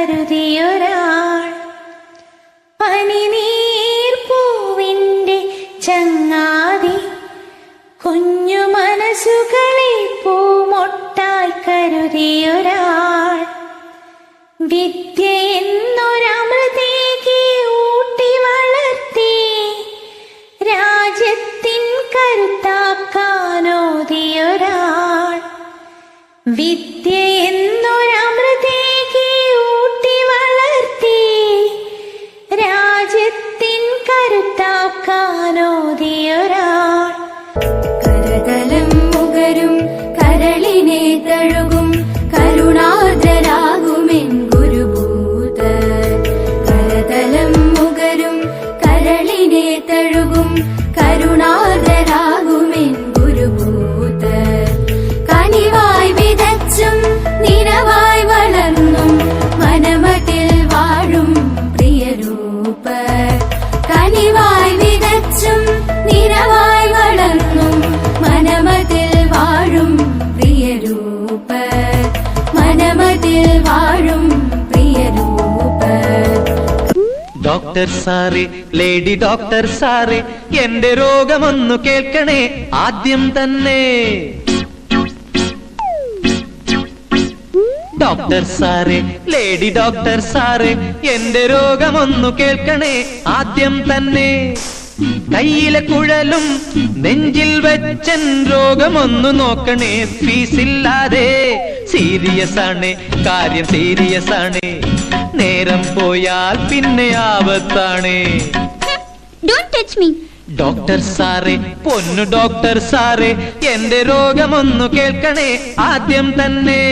പൂമൊട്ടായി പനിനീർ പൂവിന്റെ ചങ്ങാതി കുഞ്ഞു മനസ്സുകളെ പൂമൊട്ടായി കരുതിയൊരാൾ. വിദ്യ വിദ്യ കരുത്താക്കാനോദിയൊരാൾ കരതലം മുകരും കരളിനെ തഴുകും കരുണാർദ്രരാകുമെൻ ഗുരുഭൂത കരതലം മുകരും കരളിനെ തഴുകും കരുണാർദ്രരാകുമെൻ ഡോക്ടർ സാറേ ലേഡി ഡോക്ടർ സാറേ എന്റെ രോഗമൊന്നു കേൾക്കണേ ആദ്യം തന്നെ. ഡോക്ടർ സാറേ ലേഡി ഡോക്ടർ സാറേ എന്റെ രോഗമൊന്നു കേൾക്കണേ ആദ്യം തന്നെ. കയ്യിലെ കുഴലും നെഞ്ചിൽ വെച്ചൻ രോഗമൊന്നു നോക്കണേ ഫീസില്ലാതെ സീരിയസ് ആണ് കാര്യം സീരിയസ് ആണ് നേരം പോയാൽ പിന്നെ ആപത്താണ്. ഡോക്ടർ സാറേ പൊന്നു ഡോക്ടർ സാറേ എന്റെ രോഗമൊന്നു കേൾക്കണേ ആദ്യം തന്നെ.